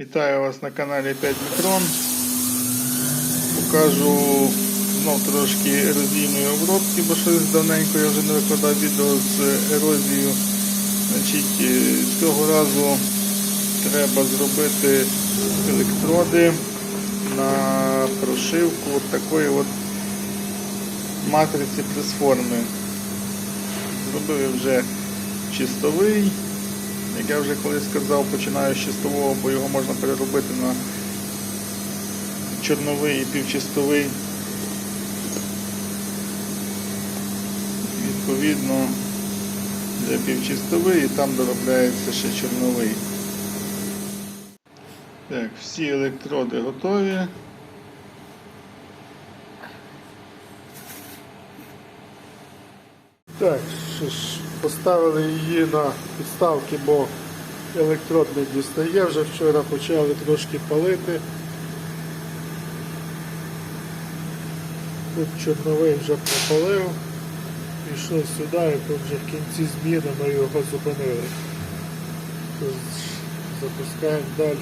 Вітаю вас на каналі 5 Мікрон. Покажу знов трошки ерозійної обробки, бо щось давненько я вже не викладав відео з ерозією. Значить, е, цього разу треба зробити електроди на прошивку от такої от матриці пресформи. Зробив я вже чистовий. Як я вже колись сказав, починаю з чистового, бо його можна переробити на чорновий і півчистовий. Відповідно, для півчистовий і там доробляється ще чорновий. Так, всі електроди готові. Так, що ж, поставили її на підставки, бо електрод не дістає. Вже вчора почали трошки палити. Тут чорновий вже пропалив. Пішов сюди і тут вже в кінці зміни ми його зупинили. Запускаємо далі.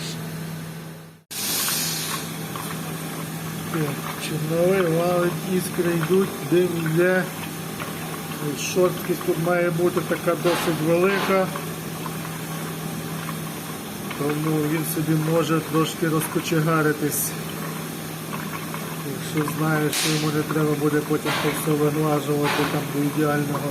Чорновий валить, іскри йдуть, дим йде. Шорсткість тут має бути така досить велика, тому він собі може трошки розкочегаритись. Якщо знає, що йому не треба буде потім все виглажувати там до ідеального.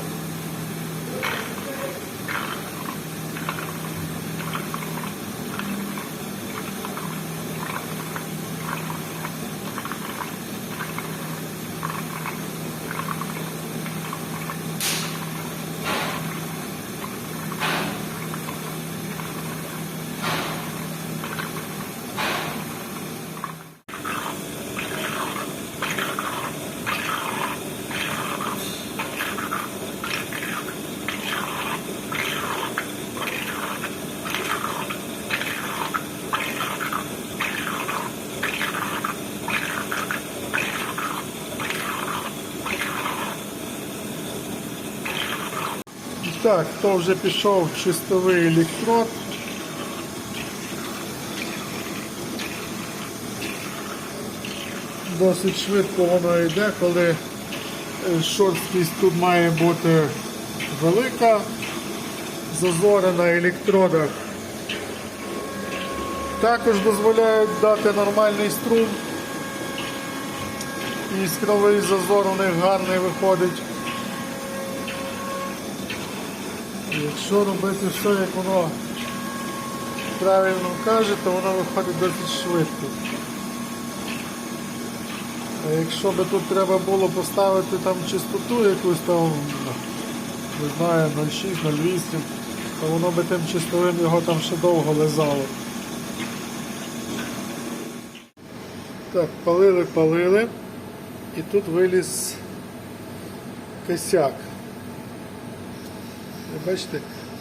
Так, то вже пішов чистовий електрод. Досить швидко воно йде, коли е, шорсткість тут має бути велика, зазори на електродах. Також дозволяють дати нормальний струм. Іскровий зазор у них гарний виходить. Якщо робити все, як воно правильно каже, то воно виходить досить швидко. А якщо би тут треба було поставити там чистоту якусь там, не знаю, 0,6, 0,8, то воно би тим чистовим його там ще довго лизало. Так, палили, палили. І тут виліз косяк. Бачите,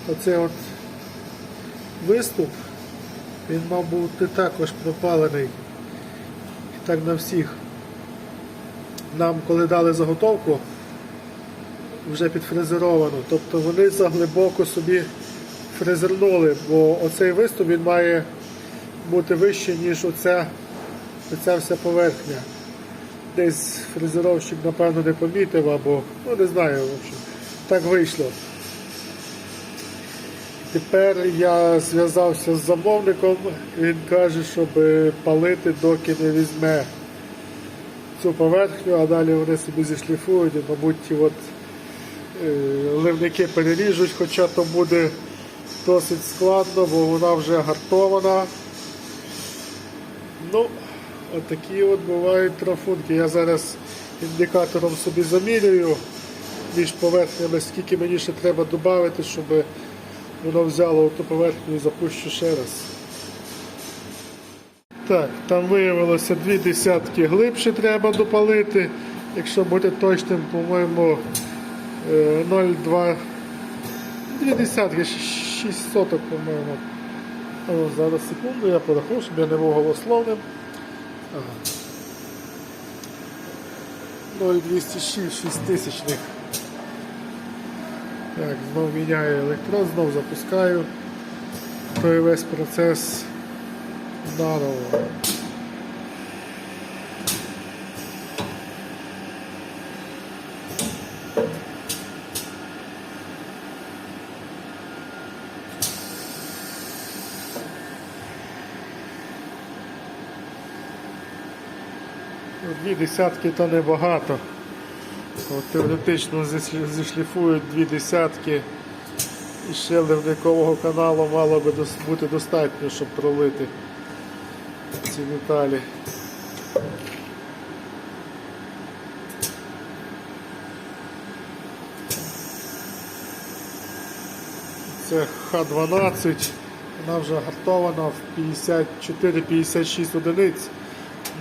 оцей от виступ, він мав бути також пропалений. І так на всіх. Нам, коли дали заготовку, вже підфрезеровану. Тобто вони заглибоко собі фрезернули, бо оцей виступ він має бути вищий, ніж оця, оця вся поверхня. Десь фрезеровщик, напевно, не помітив або, ну не знаю, в общем, так вийшло. Тепер я зв'язався з замовником, він каже, щоб палити, доки не візьме цю поверхню, а далі вони собі зішліфують і, мабуть, от, е, ливники переріжуть, хоча то буде досить складно, бо вона вже гартована. Ну, отакі от бувають трафунки. Я зараз індикатором собі замірюю між поверхнями, скільки мені ще треба додати, щоб воно взяло ту поверхню і запущу ще раз. Так, там виявилося дві десятки глибше треба допалити. Якщо бути точним, по-моєму, е, 0,2. Дві десятки, 6 соток, по-моєму. Зараз секунду, я порахую, щоб я не був голословним. Ага. 0,206 6 тисячних. Так, знов міняю електрод, знов запускаю. Той весь процес Здорово. Дві десятки то небагато. Теоретично зішліфують дві десятки і ще ливникового каналу мало би бути достатньо, щоб пролити ці деталі. Це Х-12, вона вже гартована в 54-56 одиниць.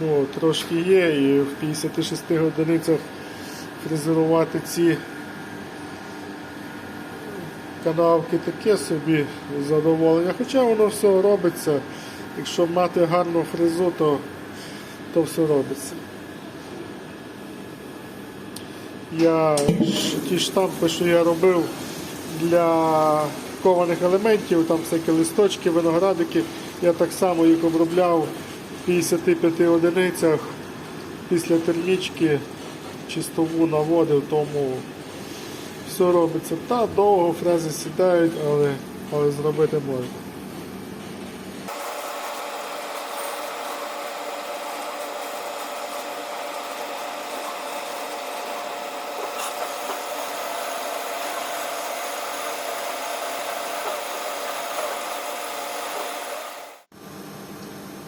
Ну, трошки є, і в 56 одиницях фрезерувати ці канавки таке собі задоволення. Хоча воно все робиться. Якщо мати гарну фрезу, то, то все робиться. Я ті штампи, що я робив для кованих елементів, там всякі листочки, виноградики, я так само їх обробляв в 55 одиницях після термічки чистову наводив, тому все робиться. Та довго фрези сідають, але, але зробити можна.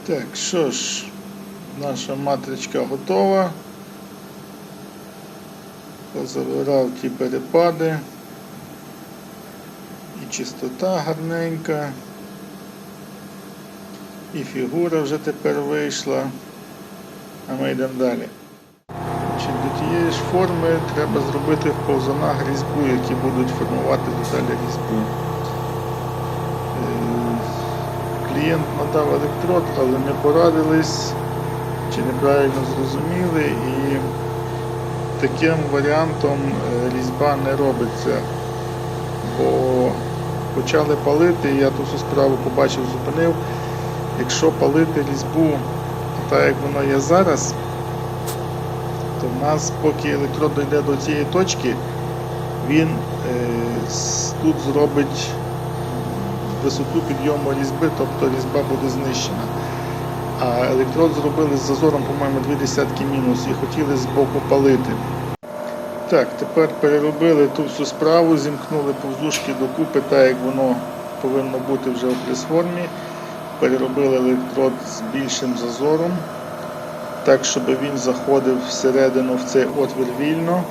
Так, що ж, наша матричка готова. Позабирав ті перепади. І чистота гарненька. І фігура вже тепер вийшла. А ми йдемо далі. Значить, До тієї ж форми треба зробити в повзанах різьбу, які будуть формувати деталі різьби. Е, Клієнт надав електрод, але не порадились чи неправильно зрозуміли і таким варіантом е, різьба не робиться. Бо почали палити, я ту всю справу побачив, зупинив. Якщо палити різьбу так, як воно є зараз, то в нас, поки електрод дійде до цієї точки, він е, тут зробить висоту підйому різьби, тобто різьба буде знищена. А електрод зробили з зазором, по-моєму, дві десятки мінус і хотіли з боку палити. Так, тепер переробили ту всю справу, зімкнули повздушки докупи, так як воно повинно бути вже у прес-формі. Переробили електрод з більшим зазором, так, щоб він заходив всередину в цей отвір вільно.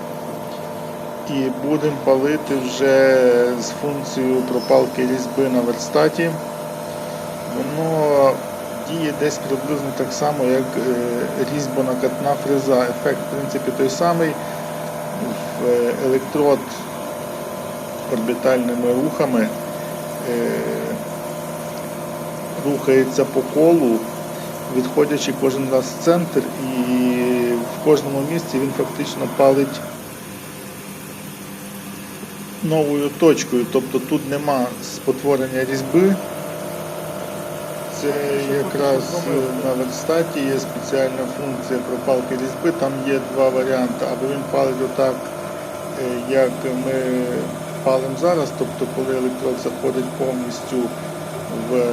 І будемо палити вже з функцією пропалки різьби на верстаті. Воно діє десь приблизно так само, як е, різьбонакатна фреза. Ефект, в принципі, той самий. Е, електрод орбітальними рухами е, рухається по колу, відходячи кожен раз в центр, і в кожному місці він фактично палить новою точкою, тобто тут нема спотворення різьби. Це якраз е, на верстаті є спеціальна функція пропалки різьби. Там є два варіанти. Або він палить отак, е, як ми палимо зараз, тобто коли електрод заходить повністю в е,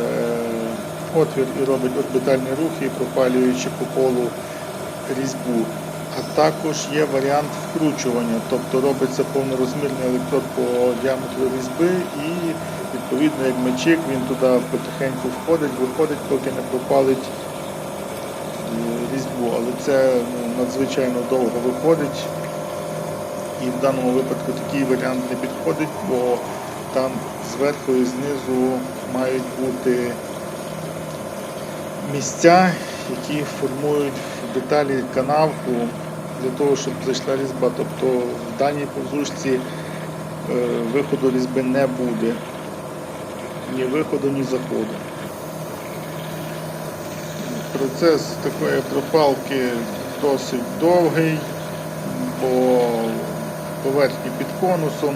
отвір і робить орбітальні рухи, пропалюючи по колу різьбу. А також є варіант вкручування, тобто робиться повнорозмірний електрод по діаметру різьби і відповідно як мечик він туди потихеньку входить, виходить, поки не пропалить е, різьбу. Але це ну, надзвичайно довго виходить. І в даному випадку такий варіант не підходить, бо там зверху і знизу мають бути місця, які формують в деталі канавку для того, щоб зайшла різьба. Тобто в даній повзучці е, виходу різьби не буде. Ні виходу, ні заходу. Процес такої пропалки досить довгий, бо поверхні під конусом.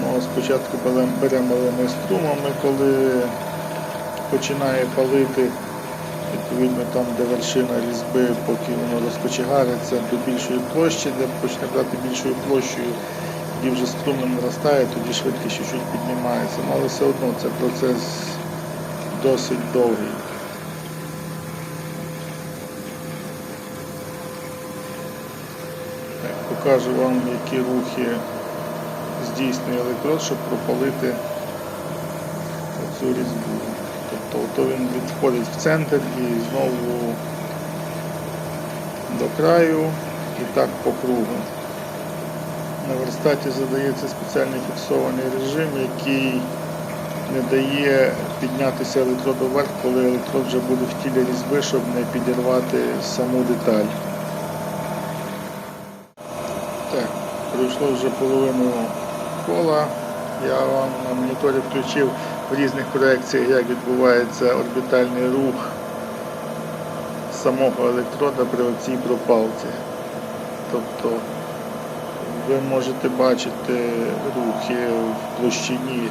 Ну, спочатку беремо беремо струмами, коли починає палити відповідно там, де вершина різьби, поки воно розкочегариться до більшої площі, де почне брати більшою площею, тоді вже струмом наростає, тоді швидкість чуть-чуть піднімається. Ну, але все одно це процес досить довгий. Покажу вам, які рухи здійснює електрод, щоб пропалити цю різьбу. Тобто то він відходить в центр і знову до краю і так по кругу. На верстаті задається спеціальний фіксований режим, який не дає піднятися електроду вверх, коли електрод вже буде в тілі різьби, щоб не підірвати саму деталь. Так, пройшло вже половину кола. Я вам на моніторі включив в різних проекціях, як відбувається орбітальний рух самого електрода при оцій пропалці. Тобто ви можете бачити рухи в площині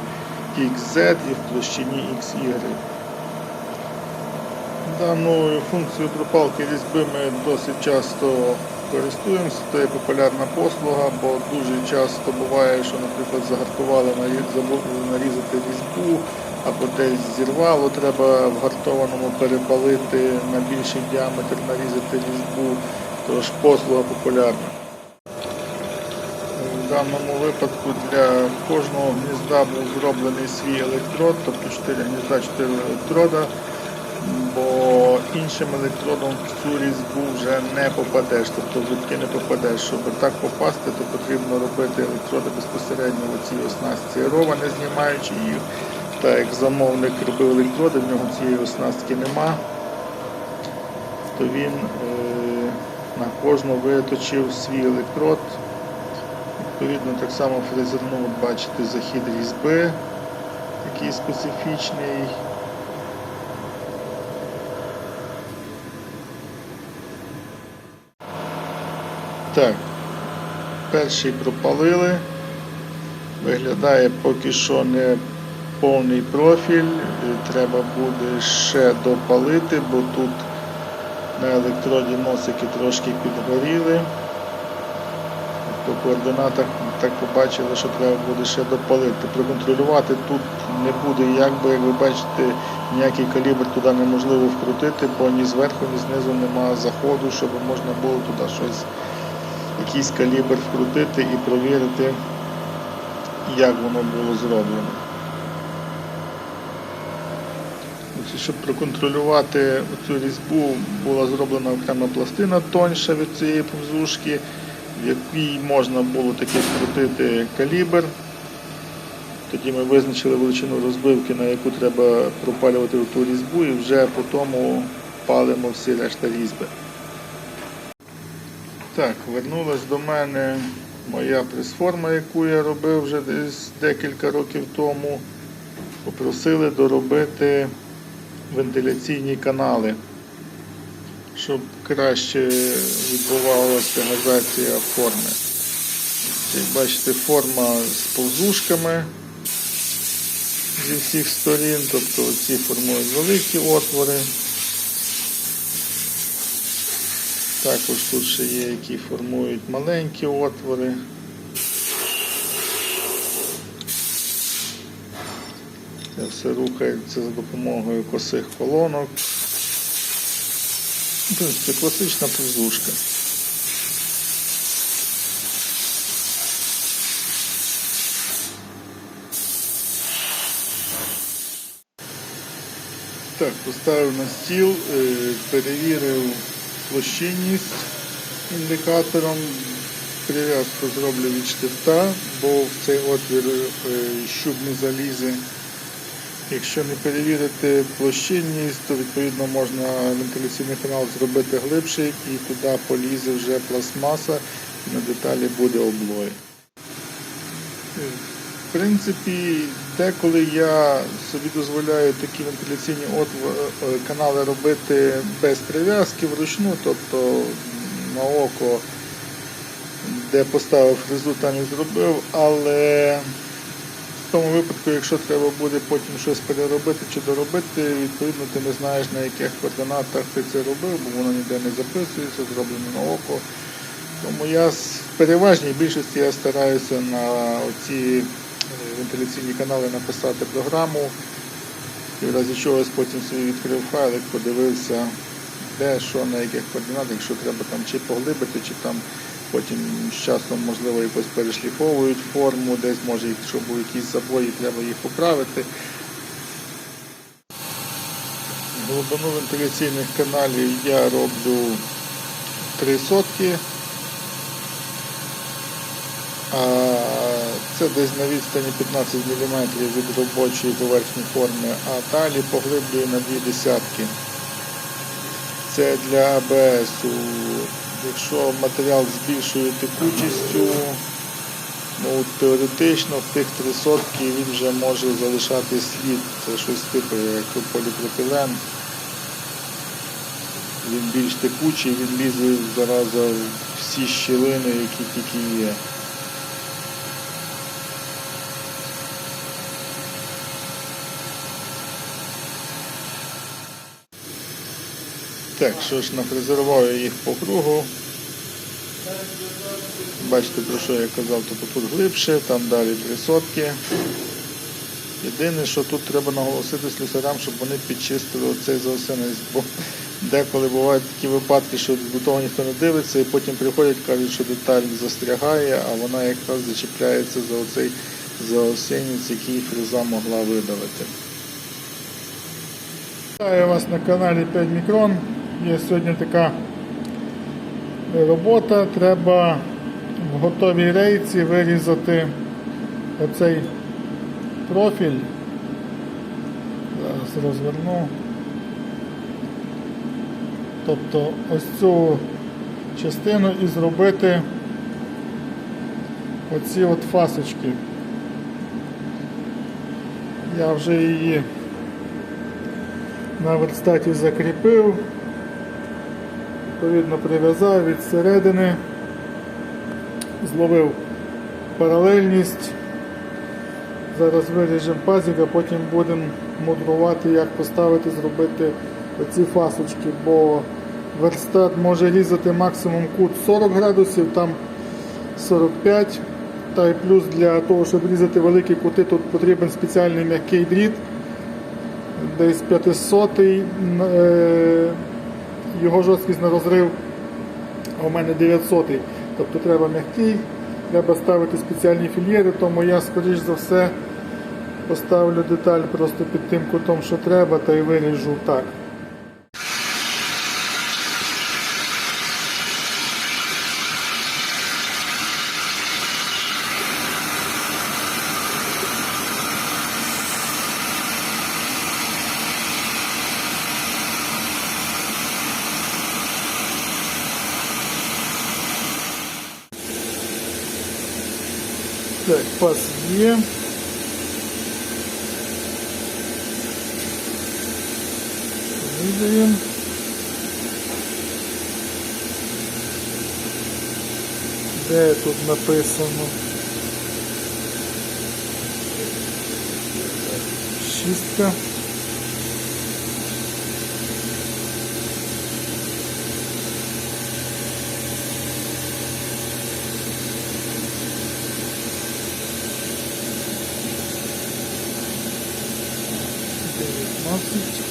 XZ і в площині XY. Даною функцією пропалки різьби ми досить часто користуємося, це є популярна послуга, бо дуже часто буває, що, наприклад, загартували нарізати різьбу або десь зірвало, треба в гартованому перепалити на більший діаметр, нарізати різьбу, тож послуга популярна. В даному випадку для кожного гнізда був зроблений свій електрод, тобто 4 гнізда, 4 електрода, бо іншим електродом в цю різьбу вже не попадеш, тобто в не попадеш. Щоб так попасти, то потрібно робити електроди безпосередньо в цій оснастці рова, не знімаючи їх. Так як замовник робив електроди, в нього цієї оснастки нема, то він е, на кожну виточив свій електрод. Відповідно, так само фрезернув, от бачите, захід різьби, такий специфічний. Так, перший пропалили. Виглядає поки що не повний профіль. Треба буде ще допалити, бо тут на електроді носики трошки підгоріли. По координатах так побачили, що треба буде ще допалити. Проконтролювати тут не буде, як би, як ви бачите, ніякий калібр туди неможливо вкрутити, бо ні зверху, ні знизу немає заходу, щоб можна було туди щось, якийсь калібр вкрутити і провірити, як воно було зроблено. Щоб проконтролювати цю різьбу, була зроблена окрема пластина тоньша від цієї повзушки, в якій можна було таки вкрутити калібр. Тоді ми визначили величину розбивки, на яку треба пропалювати ту різьбу, і вже по тому палимо всі решта різьби. Так, вернулась до мене моя пресформа, яку я робив вже десь декілька років тому. Попросили доробити вентиляційні канали, щоб краще відбувалася газація форми. Як бачите, форма з повзушками зі всіх сторін, тобто ці формують великі отвори. Також тут ще є, які формують маленькі отвори. Це все рухається за допомогою косих колонок. Принципі, класична повзушка. Так, поставив на стіл, е, перевірив площинність індикатором, прив'язку зроблю від штифта, бо в цей отвір е, щуп не залізе. Якщо не перевірити площинність, то відповідно можна вентиляційний канал зробити глибший і туди полізе вже пластмаса і на деталі буде облой. В принципі, деколи я собі дозволяю такі вентиляційні е, канали робити без прив'язки вручну, тобто на око, де поставив фрезу, там і зробив, але в тому випадку, якщо треба буде потім щось переробити чи доробити, відповідно ти не знаєш на яких координатах ти це робив, бо воно ніде не записується, зроблено на око. Тому я в переважній більшості я стараюся на оці е, вентиляційні канали написати програму. І в разі чогось потім собі відкрив файлик, подивився, де, що, на яких координатах, якщо треба там чи поглибити, чи там потім з часом, можливо, якось перешліфовують форму, десь може, якщо були якісь забої, треба їх поправити. Глибину вентиляційних каналів я роблю 3 сотки. А це десь на відстані 15 мм від робочої поверхні форми, а далі поглиблюю на дві десятки. Це для АБС. Якщо матеріал з більшою текучістю, ну, теоретично в тих 3 сотки він вже може залишати слід. Це щось типу як поліпропілен. Він більш текучий, він лізе зараза всі щілини, які тільки є. Так, що ж, нафрезерував я їх по кругу. Бачите, про що я казав, тобто тут глибше, там далі три сотки. Єдине, що тут треба наголосити слюсарям, щоб вони підчистили оцей заосенець, бо деколи бувають такі випадки, що до того ніхто не дивиться, і потім приходять, кажуть, що деталь застрягає, а вона якраз зачіпляється за оцей заосенець, який фреза могла видалити. Вітаю вас на каналі 5 Мікрон. Є сьогодні така робота. Треба в готовій рейці вирізати оцей профіль. Зараз розверну. Тобто ось цю частину і зробити оці от фасочки. Я вже її на верстаті закріпив, відповідно прив'язав від середини, зловив паралельність. Зараз виріжемо пазик, а потім будемо мудрувати, як поставити, зробити оці фасочки, бо верстат може різати максимум кут 40 градусів, там 45. Та й плюс для того, щоб різати великі кути, тут потрібен спеціальний м'який дріт десь 500 е, його жорсткість на розрив, у мене 900 Тобто треба м'який, треба ставити спеціальні фільєри, тому я, скоріш за все, поставлю деталь просто під тим кутом, що треба, та й виріжу так. запас є. Видаємо. Де тут написано? 6 пахнуть.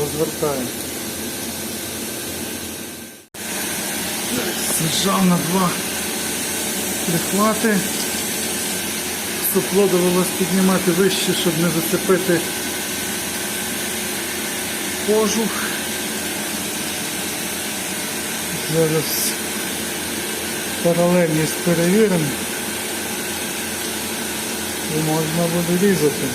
Розвертаємо. Зжав на два прихвати. Супло довелось піднімати вище, щоб не зацепити кожух. Зараз паралельність перевіримо і можна буде різати.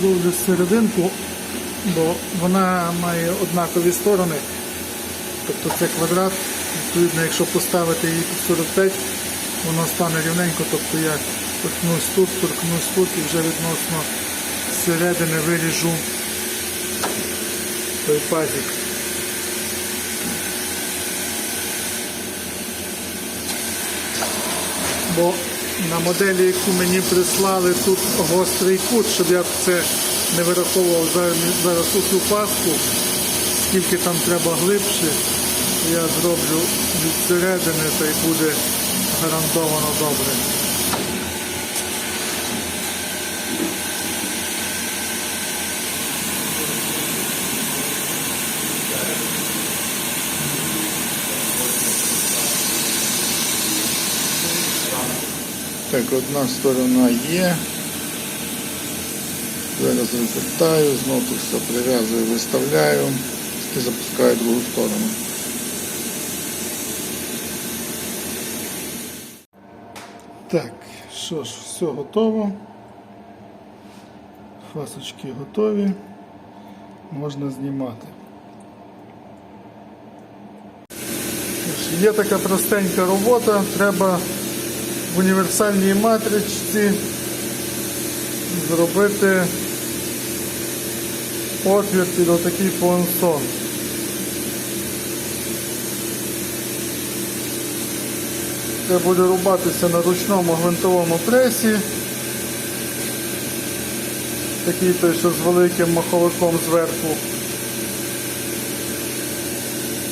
зловлю серединку, бо вона має однакові сторони. Тобто це квадрат, відповідно, якщо поставити її під 45, воно стане рівненько, тобто я торкнусь тут, торкнусь тут і вже відносно середини виріжу той пазик. Бо на моделі, яку мені прислали, тут гострий кут, щоб я це не вираховував зараз цю паску, скільки там треба глибше, я зроблю від середини, та й буде гарантовано добре. Так, одна сторона є. Зараз розвертаю, знову тут все прив'язую, виставляю і запускаю другу сторону. Так, що ж, все готово. Фасочки готові. Можна знімати. Є така простенька робота, треба в універсальній матричці зробити отвір під отакий понсон. Це буде рубатися на ручному гвинтовому пресі. Такий той, що з великим маховиком зверху.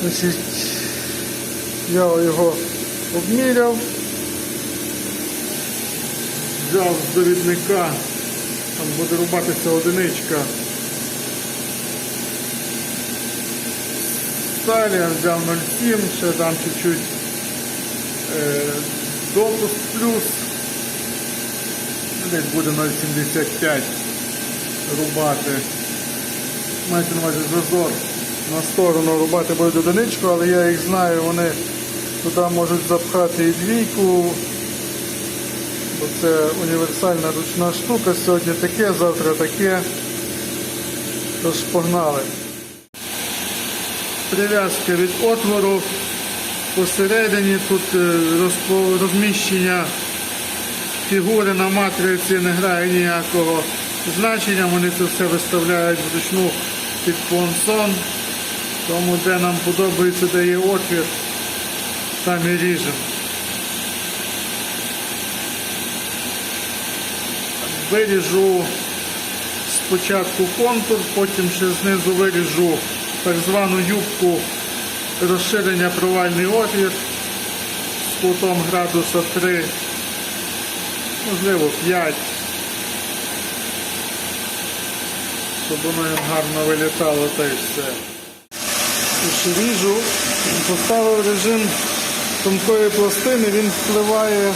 Значить, я його обміряв, взяв з довідника, там буде рубатися одиничка. Сталі, я взяв 0,7, ще дам чуть-чуть е, допуск плюс. Десь буде 0,75 рубати. Мається на зазор на сторону рубати буде одиничку, але я їх знаю, вони туди можуть запхати і двійку. Бо це універсальна ручна штука. Сьогодні таке, завтра таке. Тож погнали. Прив'язка від отвору. Посередині тут е, розміщення фігури на матриці не грає ніякого значення. Вони це все виставляють вручну під понсон. Тому де нам подобається, де є отвір, там і ріжемо. Виріжу спочатку контур, потім ще знизу виріжу так звану юбку розширення провальний отвір з кутом градуса 3, можливо 5, щоб воно їм гарно вилітало та й все. Ріжу, поставив режим тонкої пластини, він впливає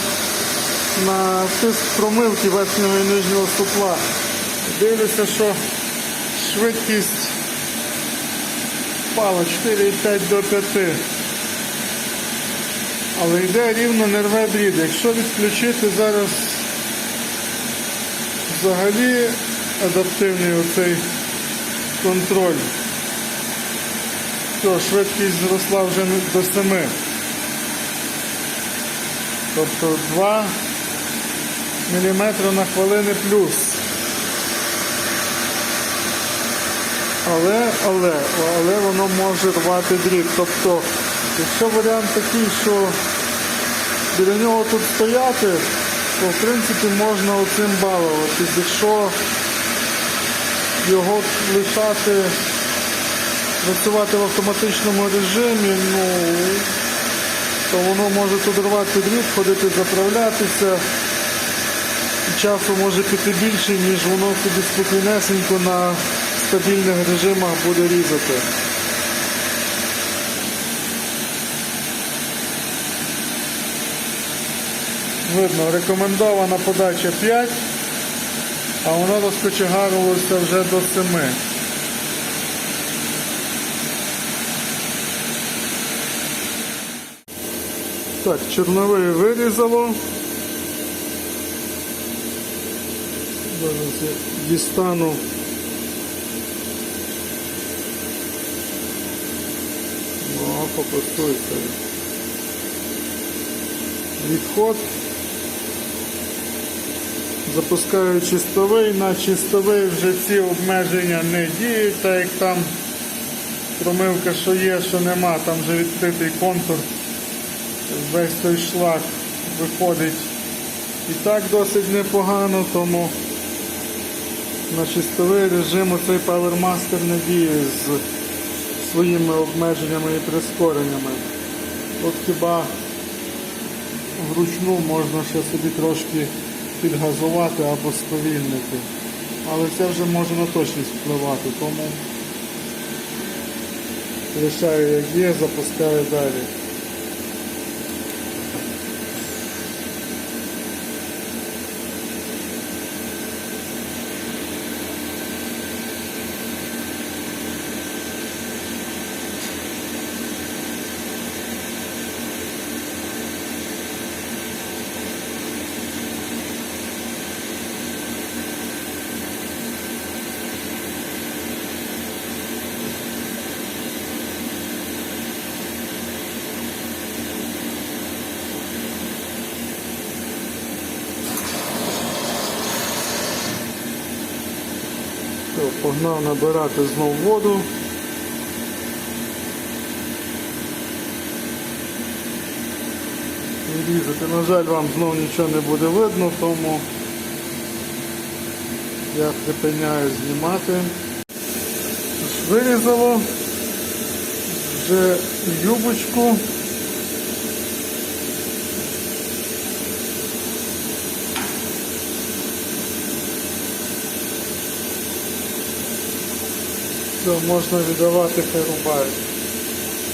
на тиск промивки верхнього і нижнього ступла. Дивлюся, що швидкість впала 4,5 до 5. Але йде рівно не рве дріт. Якщо відключити зараз взагалі адаптивний оцей контроль, то швидкість зросла вже до 7. Тобто 2 мм на хвилини плюс. Але, але, але воно може рвати дріт. Тобто, якщо варіант такий, що біля нього тут стояти, то в принципі можна оцим балуватись. Якщо його лишати працювати в автоматичному режимі, ну то воно може тут рвати дріт, ходити заправлятися. Часу може піти більше, ніж воно собі спокійнесенько на стабільних режимах буде різати. Видно, рекомендована подача 5, а воно розкочегарилося вже до 7. Так, чорновий вирізало. Зараз я дістану. Попустуйся. Відход. Запускаю чистовий, на чистовий вже ці обмеження не діють, так як там промивка, що є, що нема, там вже відкритий контур, весь той шлак виходить і так досить непогано, тому на чистовий режим оцей PowerMaster не діє з своїми обмеженнями і прискореннями. От хіба вручну можна ще собі трошки підгазувати або сповільнити. Але це вже може на точність впливати, тому лишаю як є, запускаю далі. Все, погнав набирати знов воду. І різати. На жаль, вам знов нічого не буде видно, тому я припиняю знімати. Вирізало вже юбочку. Все, можна віддавати хай рубають.